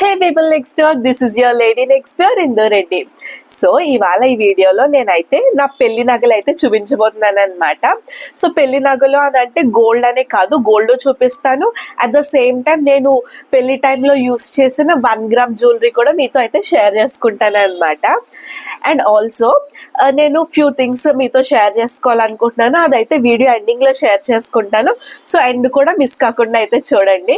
Hey people next door this is your lady next door Indo Reddy so ఇవాళ ఈ వీడియోలో నేనైతే నా పెళ్ళి నగలు అయితే చూపించబోతున్నాను అనమాట సో పెళ్ళి నగలు అని అంటే గోల్డ్ అనే కాదు గోల్డ్ చూపిస్తాను. అట్ ద సేమ్ టైం నేను పెళ్ళి టైంలో యూస్ చేసిన వన్ గ్రామ్ జ్యువెలరీ కూడా మీతో అయితే షేర్ చేసుకుంటాను అనమాట అండ్ ఆల్సో నేను ఫ్యూ థింగ్స్ మీతో షేర్ చేసుకోవాలనుకుంటున్నాను. అదైతే వీడియో ఎండింగ్లో షేర్ చేసుకుంటాను. సో ఎండ్ కూడా మిస్ కాకుండా అయితే చూడండి.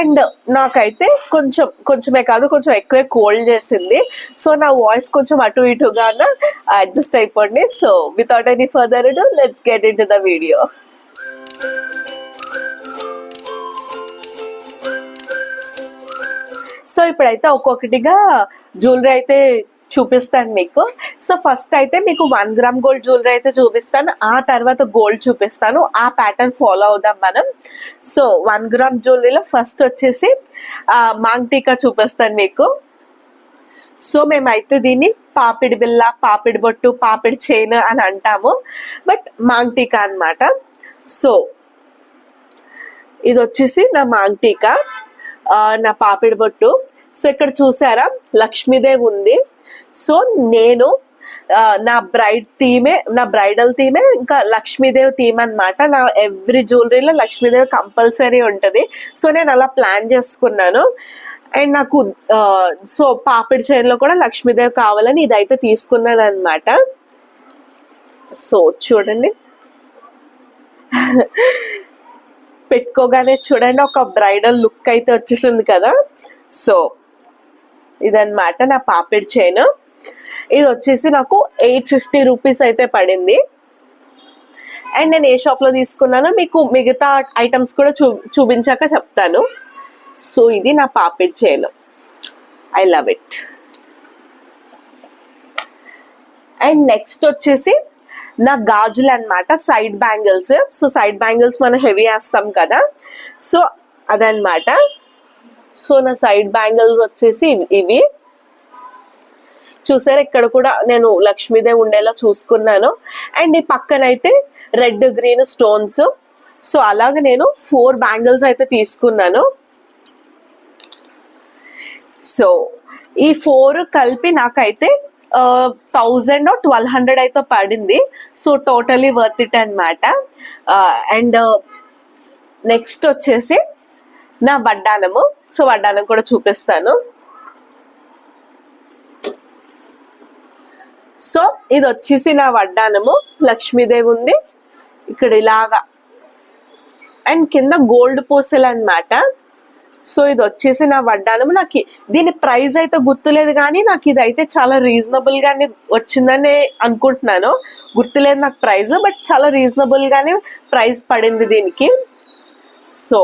అండ్ నాకైతే కొంచెం కొంచెమే కాదు కొంచెం ఎక్కువే కోల్డ్ చేసింది. సో నా వాయిస్ కొంచెం అటు ఇటుగా అడ్జస్ట్ అయిపోండి. So without any further do let's get into the video so ఇప్పుడైతే ఒక్కొక్కటిగా జ్యువెలరీ అయితే చూపిస్తాను మీకు. సో ఫస్ట్ అయితే మీకు వన్ గ్రామ్ గోల్డ్ జ్యువెలరీ అయితే చూపిస్తాను. ఆ తర్వాత గోల్డ్ చూపిస్తాను. ఆ ప్యాటర్న్ ఫాలో అవుదాం మనం. సో వన్ గ్రామ్ జ్యువెలరీలో ఫస్ట్ వచ్చేసి మాంగ్ టీకా చూపిస్తాను మీకు. సో మేమైతే దీన్ని పాపిడి బిల్ల పాపిడి బొట్టు పాపిడి చైన్ అని అంటాము. బట్ మాంగ్ టీకా అనమాట సో ఇది వచ్చేసి నా మాంగ్ టీకా నా పాపిడి బొట్టు. సో ఇక్కడ చూసారా? లక్ష్మీదేవి ఉంది. సో నేను నా బ్రైడ్ థీమే నా బ్రైడల్ థీమే ఇంకా లక్ష్మీదేవ్ థీమ్ అనమాట నా ఎవ్రీ జ్యువెలరీలో లక్ష్మీదేవి కంపల్సరీ ఉంటుంది. సో నేను అలా ప్లాన్ చేసుకున్నాను. అండ్ నాకు సో పాపిడి చైన్లో కూడా లక్ష్మీదేవి కావాలని ఇదైతే తీసుకున్నాను అనమాట సో చూడండి. పెట్టుకోగానే చూడండి ఒక బ్రైడల్ లుక్ అయితే వచ్చేసింది కదా. సో ఇదన్నమాట నా పాపిడి చైన్. ఇది వచ్చేసి నాకు ఎయిట్ ఫిఫ్టీ రూపీస్ అయితే పడింది. అండ్ నేను ఏ షాప్లో తీసుకున్నానో మీకు మిగతా ఐటమ్స్ కూడా చూ చూపించాక చెప్తాను. సో ఇది నా పాపిడ్ chain. I love it and next వచ్చేసి నా గాజులు అన్నమాట side bangles. So side bangles మనం హెవీ వేస్తాం కదా. సో అదనమాట సో నా సైడ్ బ్యాంగిల్స్ వచ్చేసి ఇవి. చూసారు? ఇక్కడ కూడా నేను లక్ష్మీదేవి ఉండేలా చూసుకున్నాను. అండ్ ఈ పక్కన అయితే రెడ్ గ్రీన్ స్టోన్స్. సో అలాగే నేను ఫోర్ బ్యాంగిల్స్ అయితే తీసుకున్నాను. సో ఈ ఫోర్ కలిపి నాకైతే థౌజండ్ ట్వెల్వ్ హండ్రెడ్ అయితే పడింది. సో టోటలీ వర్త్ ఇట్ అనమాట అండ్ నెక్స్ట్ వచ్చేసి నా వడ్డానము. సో వడ్డానం కూడా చూపిస్తాను. సో ఇది వచ్చేసి నా వడ్డానము. లక్ష్మీదేవి ఉంది. ఇక్కడ ఇలాగా. అండ్ కింద గోల్డ్ పూసలు అనమాట సో ఇది వచ్చేసి నా వడ్డానము. నాకు దీని ప్రైస్ అయితే గుర్తులేదు కానీ నాకు ఇది అయితే చాలా రీజనబుల్గానే వచ్చిందని అనుకుంటున్నాను. గుర్తులేదు నాకు ప్రైస్ బట్ చాలా రీజనబుల్గానే ప్రైస్ పడింది దీనికి. సో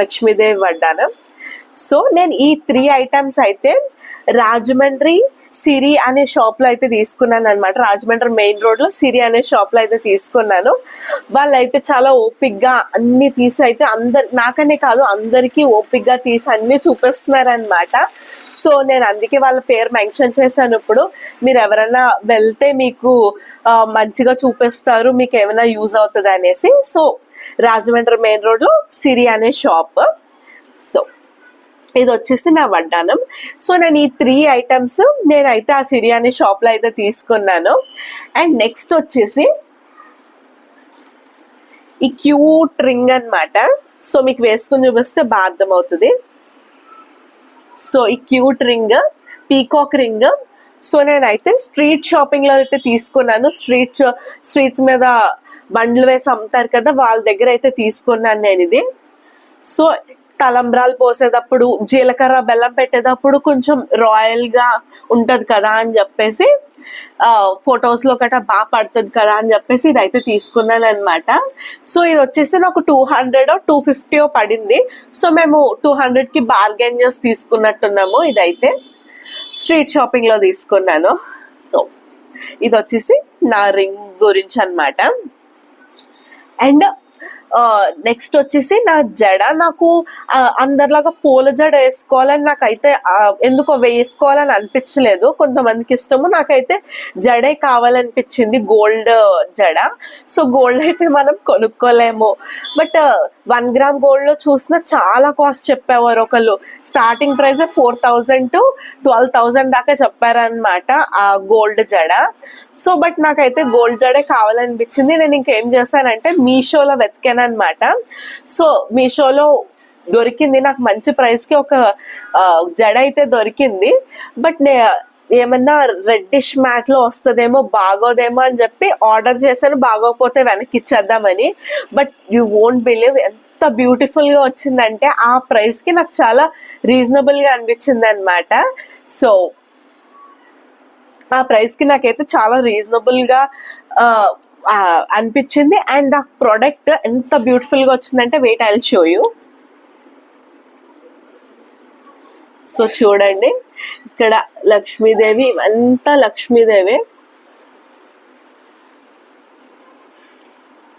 లక్ష్మీదేవి వడ్డానం. సో నేను ఈ త్రీ ఐటమ్స్ అయితే రాజమండ్రి సిరి అనే షాప్లో అయితే తీసుకున్నాను అనమాట రాజమండ్రి మెయిన్ రోడ్లో సిరి అనే షాప్లో అయితే తీసుకున్నాను. వాళ్ళు అయితే చాలా ఓపిక్గా అన్ని తీసి అయితే అందరు నాకనే కాదు అందరికీ ఓపిక్గా తీసి అన్ని చూపిస్తున్నారు అనమాట సో నేను అందుకే వాళ్ళ పేరు మెన్షన్ చేశాను ఇప్పుడు. మీరు ఎవరైనా వెళ్తే మీకు మంచిగా చూపిస్తారు మీకు ఏమైనా యూజ్ అవుతుంది అనేసి. సో రాజమండ్రి మెయిన్ రోడ్లో సిరి అనే షాప్ సో ఇది వచ్చేసి నా వడ్డానం సో నేను ఈ త్రీ ఐటమ్స్ నేనైతే ఆ సిరియాని షాప్లో అయితే తీసుకున్నాను. అండ్ నెక్స్ట్ వచ్చేసి ఈ క్యూట్ రింగ్ అన్నమాట. సో మీకు వేసుకుని చూపిస్తే బాగా అర్థమవుతుంది. సో ఈ cute ring peacock ring so నేనైతే స్ట్రీట్ షాపింగ్లో అయితే తీసుకున్నాను. స్ట్రీట్ స్ట్రీట్స్ మీద బండ్లు వేసి అమ్ముతారు కదా వాళ్ళ దగ్గర అయితే తీసుకున్నాను నేను ఇది. సో తలంబ్రాలు పోసేటప్పుడు జీలకర్ర బెల్లం పెట్టేటప్పుడు కొంచెం రాయల్గా ఉంటది కదా అని చెప్పేసి ఫొటోస్లో గట్రా బాగా పడుతుంది కదా అని చెప్పేసి ఇదైతే తీసుకున్నాను అనమాట సో ఇది వచ్చేసి నాకు టూ హండ్రెడ్ టూ ఫిఫ్టీ పడింది. సో మేము టూ హండ్రెడ్కి బార్గెన్ చేసి తీసుకున్నట్టున్నాము ఇదైతే. స్ట్రీట్ షాపింగ్లో తీసుకున్నాను. సో ఇది వచ్చేసి నా రింగ్ గురించి అన్నమాట. అండ్ నెక్స్ట్ వచ్చేసి నా జడ నాకు అందరిలాగా పూల జడ వేసుకోవాలని నాకైతే ఎందుకో వేసుకోవాలని అనిపించలేదు. కొంతమందికి ఇష్టము. నాకైతే జడే కావాలనిపించింది గోల్డ్ జడ. సో గోల్డ్ అయితే మనం కొనుక్కోలేము. బట్ వన్ గ్రామ్ గోల్డ్లో చూసిన చాలా కాస్ట్ చెప్పేవారు ఒకళ్ళు. Starting price four thousand to twelve thousand దాకా చెప్పారనమాట ఆ గోల్డ్ జడ. సో బట్ నాకైతే గోల్డ్ జడే కావాలనిపించింది. నేను ఇంకేం చేశానంటే మీషోలో వెతికాను అనమాట సో మీషోలో దొరికింది. నాకు మంచి ప్రైస్కి ఒక జడ అయితే దొరికింది. బట్ నే ఏమన్నా రెడ్డిష్ మ్యాట్లో వస్తుందేమో బాగోదేమో అని చెప్పి ఆర్డర్ చేశాను. బాగోకపోతే వెనక్కి ఇచ్చేద్దామని బట్ యూ వోంట్ బిలీవ్ ఎంత బ్యూటిఫుల్గా వచ్చిందంటే ఆ ప్రైస్కి నాకు చాలా రీజనబుల్గా అనిపించింది అనమాట సో ఆ ప్రైస్కి నాకైతే చాలా రీజనబుల్గా అనిపించింది. అండ్ ఆ ప్రోడక్ట్ ఎంత బ్యూటిఫుల్గా వచ్చిందంటే wait I show you so చూడండి. ఇక్కడ లక్ష్మీదేవి ఇవంతా లక్ష్మీదేవి.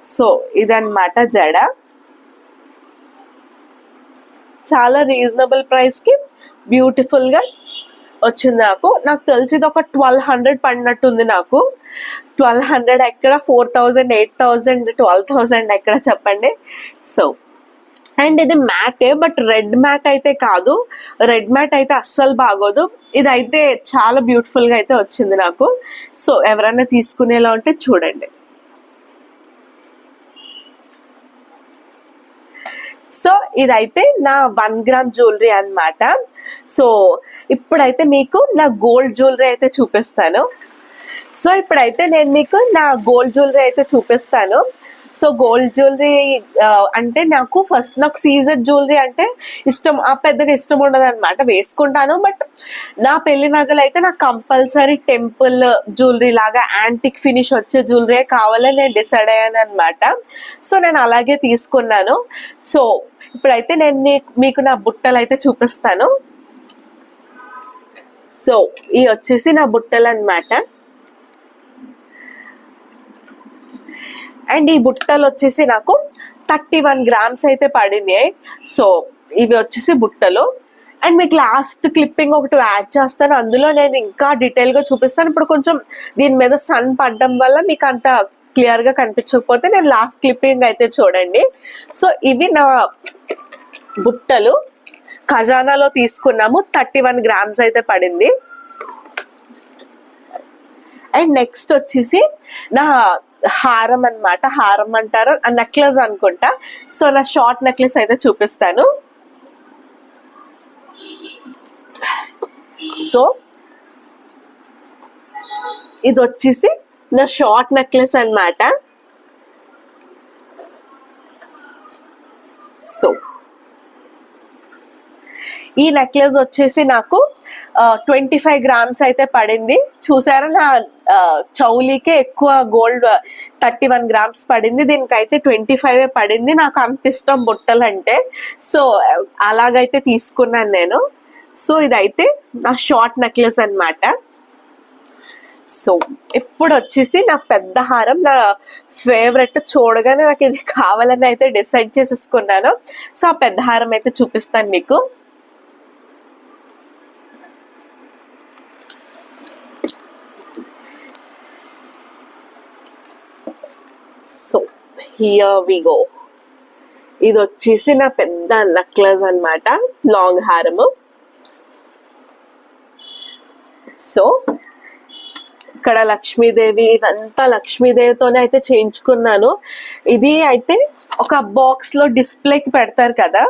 సో ఇదన్నమాట జడ. చాలా రీజనబుల్ ప్రైస్కి బ్యూటిఫుల్గా వచ్చింది నాకు. నాకు తెలిసి ఇది ఒక ట్వెల్వ్ హండ్రెడ్ పడినట్టుంది నాకు. ట్వెల్వ్ హండ్రెడ్ ఎక్కడ four thousand eight thousand twelve thousand ఎక్కడ చెప్పండి? సో అండ్ ఇది మ్యాటే బట్ రెడ్ మ్యాట్ అయితే కాదు. రెడ్ మ్యాట్ అయితే అస్సలు బాగోదు. ఇది అయితే చాలా బ్యూటిఫుల్గా అయితే వచ్చింది నాకు. సో ఎవరైనా తీసుకునేలా ఉంటే చూడండి. సో ఇదైతే నా వన్ గ్రామ్ జ్యువెలరీ అన్నమాట. సో ఇప్పుడైతే మీకు నా గోల్డ్ జ్యువెలరీ అయితే చూపిస్తాను. సో ఇప్పుడైతే నేను మీకు నా గోల్డ్ జ్యువెలరీ అయితే చూపిస్తాను. సో గోల్డ్ జ్యువెలరీ అంటే నాకు ఫస్ట్ నాకు సీజర్ జ్యువెలరీ అంటే ఇష్టం ఆ పెద్దగా ఇష్టం ఉండదు అనమాట వేసుకుంటాను బట్ నా పెళ్ళి నగలు అయితే నాకు కంపల్సరీ టెంపుల్ జ్యువెలరీ లాగా యాంటిక్ ఫినిష్ వచ్చే జ్యువెలరీ కావాలని నేను డిసైడ్ అయ్యాను అనమాట సో నేను అలాగే తీసుకున్నాను. సో ఇప్పుడైతే నేను నీకు- మీకు నా బుట్టలు అయితే చూపిస్తాను. సో ఈ వచ్చేసి నా బుట్టలు అన్నమాట అండ్ ఈ బుట్టలు వచ్చేసి నాకు థర్టీ వన్ గ్రామ్స్ అయితే పడినాయి. సో ఇవి వచ్చేసి బుట్టలు. అండ్ మీకు లాస్ట్ క్లిప్పింగ్ ఒకటి యాడ్ చేస్తాను. అందులో నేను ఇంకా డీటెయిల్గా చూపిస్తాను. ఇప్పుడు కొంచెం దీని మీద సన్ పడడం వల్ల మీకు అంత క్లియర్గా కనిపించకపోతే నేను లాస్ట్ క్లిప్పింగ్ అయితే చూడండి. సో ఇవి నా బుట్టలు. ఖజానాలో తీసుకున్నాము. థర్టీ వన్ గ్రామ్స్ అయితే పడింది. అండ్ నెక్స్ట్ వచ్చేసి నా హారం అన్నమాట. హారం అంటారు. నెక్లెస్ అనుకుంటా. సో నా షార్ట్ నెక్లెస్ అయితే చూపిస్తాను. సో ఇది వచ్చేసి నా షార్ట్ నెక్లెస్ అన్నమాట. సో ఈ నెక్లెస్ వచ్చేసి నాకు ట్వంటీ ఫైవ్ గ్రామ్స్ అయితే పడింది. చూసారా నా చౌలీకే ఎక్కువ గోల్డ్ థర్టీ వన్ గ్రామ్స్ పడింది. దీనికైతే ట్వంటీ ఫైవ్ పడింది. నాకు అంత ఇష్టం బుట్టలు అంటే సో అలాగైతే తీసుకున్నాను నేను. సో ఇదైతే నా షార్ట్ నెక్లెస్ అన్నమాట. సో ఇప్పుడు వచ్చేసి నా పెద్ద హారం నా ఫేవరెట్ చూడగానే నాకు ఇది కావాలని అయితే డిసైడ్ చేసేసుకున్నాను. సో ఆ పెద్ద హారం అయితే చూపిస్తాను మీకు సో హియర్ వి గో ఇది వచ్చేసి నా పెద్ద నెక్లెస్ అన్నమాట. లాంగ్ హారము సో ఇక్కడ లక్ష్మీదేవి ఇదంతా లక్ష్మీదేవితోనే అయితే చేయించుకున్నాను. ఇది అయితే ఒక బాక్స్లో డిస్ప్లేకి పెడతారు కదా.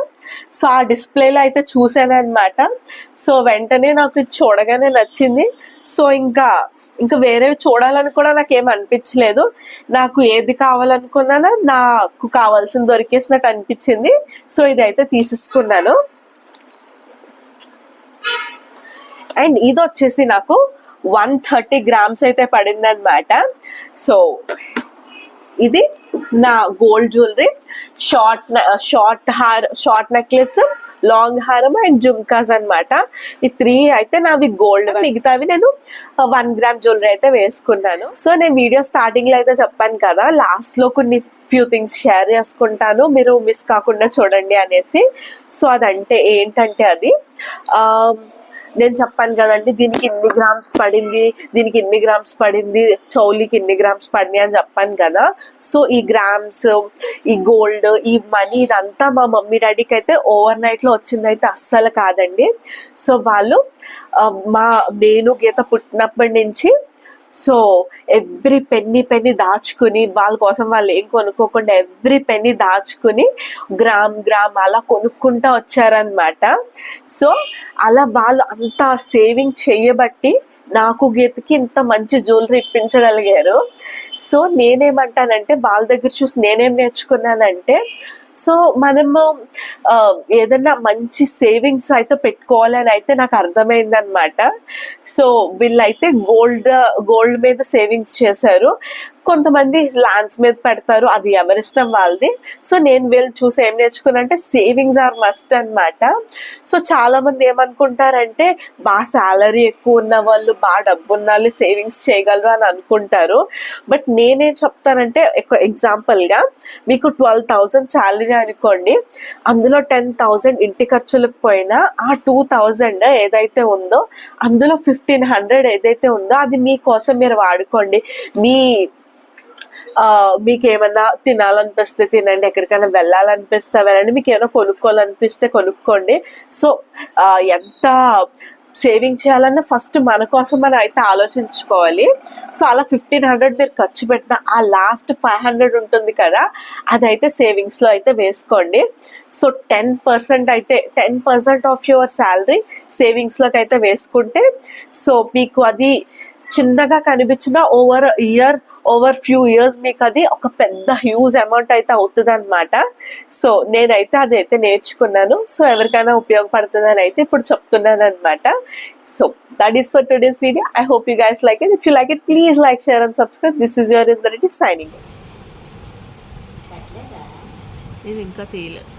సో ఆ డిస్ప్లేలో అయితే చూసాను అనమాట సో వెంటనే నాకు ఇది చూడగానే నచ్చింది. సో ఇంకా ఇంకా వేరేవి చూడాలని కూడా నాకు ఏం అనిపించలేదు. నాకు ఏది కావాలనుకున్నానో నాకు కావాల్సిన దొరికేసినట్టు అనిపించింది. సో ఇది అయితే తీసేసుకున్నాను. అండ్ ఇది వచ్చేసి నాకు వన్ థర్టీ గ్రామ్స్ అయితే పడింది అనమాట సో ఇది నా గోల్డ్ జ్యువెలరీ. షార్ట్ షార్ట్ హార్ షార్ట్ నెక్లెస్ లాంగ్ హారం అండ్ జుమ్కాస్ అన్నమాట. ఈ త్రీ అయితే నావి గోల్డ్ మిగతావి నేను వన్ గ్రామ్ జ్యువెలరీ అయితే వేసుకున్నాను. సో నేను వీడియో స్టార్టింగ్లో అయితే చెప్పాను కదా లాస్ట్లో కొన్ని ఫ్యూ థింగ్స్ షేర్ చేసుకుంటాను. మీరు మిస్ కాకుండా చూడండి అనేసి. సో అదంటే ఏంటంటే అది ఆ, నేను చెప్పాను కదండి దీనికి ఇన్ని గ్రామ్స్ పడింది దీనికి ఇన్ని గ్రామ్స్ పడింది చౌలీకి ఇన్ని గ్రామ్స్ పడినాయి అని చెప్పాను కదా. సో ఈ గ్రామ్స్ ఈ గోల్డ్ ఈ మనీ ఇదంతా మా మమ్మీ డాడీకి అయితే ఓవర్ నైట్లో వచ్చింది అయితే అస్సలు కాదండి. సో వాళ్ళు మా నేను గీత పుట్టినప్పటి నుంచి సో ఎవ్రీ పెన్ని పెన్ని దాచుకుని వాళ్ళ కోసం వాళ్ళు ఏం కొనుక్కోకుండా ఎవ్రీ పెన్ని దాచుకుని గ్రామ్ గ్రామ్ అలా కొనుక్కుంటా వచ్చారనమాట సో అలా వాళ్ళు అంత సేవింగ్ చేయబట్టి నాకు గీతకి ఇంత మంచి జ్యువెలరీ ఇప్పించగలిగారు. సో నేనేమంటానంటే వాళ్ళ దగ్గర చూసి నేనేం నేర్చుకున్నానంటే సో మనము ఏదన్నా ఏదైనా మంచి సేవింగ్స్ అయితే పెట్టుకోవాలి అని అయితే నాకు అర్థమైందనమాట సో వీళ్ళైతే గోల్డ్ గోల్డ్ మీద సేవింగ్స్ చేశారు. కొంతమంది ల్యాండ్స్ మీద పెడతారు అది ఎవరిష్టం వాళ్ళది. సో నేను వీళ్ళు చూసి ఏం నేర్చుకున్నా అంటే సేవింగ్స్ ఆర్ మస్ట్ అన్నమాట. సో చాలా మంది ఏమనుకుంటారంటే బాగా శాలరీ ఎక్కువ ఉన్న వాళ్ళు బాగా డబ్బు ఉన్న వాళ్ళు సేవింగ్స్ చేయగలరు అని అనుకుంటారు. బట్ నేనేం చెప్తానంటే ఎగ్జాంపుల్గా మీకు ట్వెల్వ్ థౌజండ్ శాలరీ అనుకోండి అందులో టెన్ థౌజండ్ ఇంటి ఖర్చులకు పోయినా ఆ టూ థౌజండ్ ఏదైతే ఉందో అందులో ఫిఫ్టీన్ హండ్రెడ్ ఏదైతే ఉందో అది మీకోసం మీరు వాడుకోండి. మీ మీకు ఏమన్నా తినాలనిపిస్తే తినండి ఎక్కడికైనా వెళ్ళాలనిపిస్తే వెళ్ళండి మీకు ఏమైనా కొనుక్కోవాలనిపిస్తే కొనుక్కోండి. సో ఎంత సేవింగ్ చేయాలన్నా ఫస్ట్ మన కోసం మనం అయితే ఆలోచించుకోవాలి. సో అలా ఫిఫ్టీన్ హండ్రెడ్ మీరు ఖర్చు పెట్టిన ఆ లాస్ట్ ఫైవ్ హండ్రెడ్ ఉంటుంది కదా అదైతే సేవింగ్స్లో అయితే వేసుకోండి. సో టెన్ పర్సెంట్ అయితే ten percent of your salary సేవింగ్స్లోకి అయితే వేసుకుంటే సో మీకు అది చిన్నగా కనిపించిన over year over few years మీకు అది ఒక పెద్ద హ్యూజ్ అమౌంట్ అయితే అవుతుంది అనమాట సో నేనైతే అదైతే నేర్చుకున్నాను. సో ఎవరికైనా ఉపయోగపడుతుందని అయితే ఇప్పుడు చెప్తున్నాను అనమాట so that is for today's video I hope you guys like it if you like it please like share and subscribe this is your Indareddy signing ఇది ఇంకా తీయలేదు.